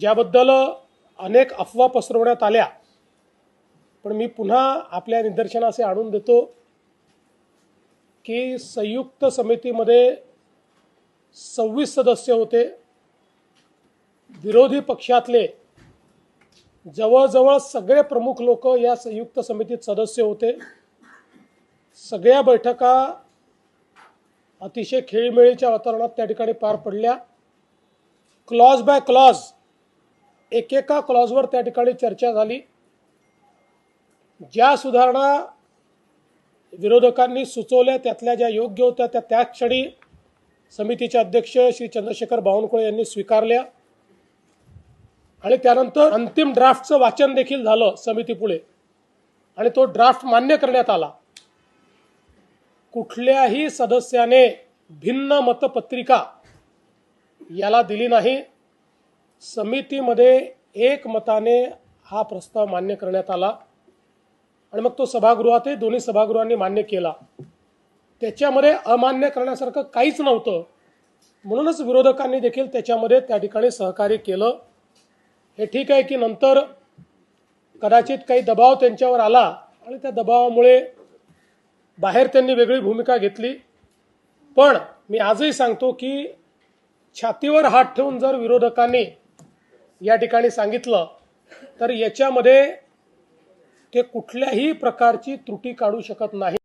ज्याबद्दल अनेक अफवा पसरवण्यात आल्या. पण मी पुन्हा आपल्या निदर्शनासे आणून देतो की संयुक्त समितीमध्ये सव्वीस सदस्य होते. विरोधी पक्षातले जवळजवळ सगळे प्रमुख लोक या संयुक्त समितीत सदस्य होते. सगळ्या बैठका अतिशय खेळीमेळीच्या वातावरणात त्या ठिकाणी पार पडल्या. क्लॉज बाय क्लॉज एकेका क्लॉजवर त्या ठिकाणी चर्चा झाली. ज्या सुधारणा विरोधकांनी सुचवल्या त्यातल्या ज्या योग्य होत्या त्या त्या क्षणी समितीचे अध्यक्ष श्री चंद्रशेखर बावनकुळे यांनी स्वीकारल्या. आणि त्यानंतर अंतिम ड्राफ्टचं वाचन देखील झालं समितीपुढे. आणि तो ड्राफ्ट मान्य करण्यात आला. कुठल्याही सदस्याने भिन्न मतपत्रिका याला दिली नाही. समितीमध्ये एक मताने हा प्रस्ताव मान्य करण्यात आला. आणि मग तो सभागृहातही दोन्ही सभागृहांनी मान्य केला. त्याच्यामध्ये अमान्य करण्यासारखं काहीच नव्हतं. म्हणूनच विरोधकांनी देखील त्याच्यामध्ये त्या ठिकाणी सहकार्य केलं. हे ठीक आहे की नंतर कदाचित काही दबाव त्यांच्यावर आला आणि त्या दबावामुळे बाहेर त्यांनी वेगळी भूमिका घेतली. पण मी आजही सांगतो की छातीवर हात ठेवून जर विरोधकांनी या ठिकाणी सांगितलं तर याच्यामध्ये ते कुठल्याही प्रकारची त्रुटी काढू शकत नाही.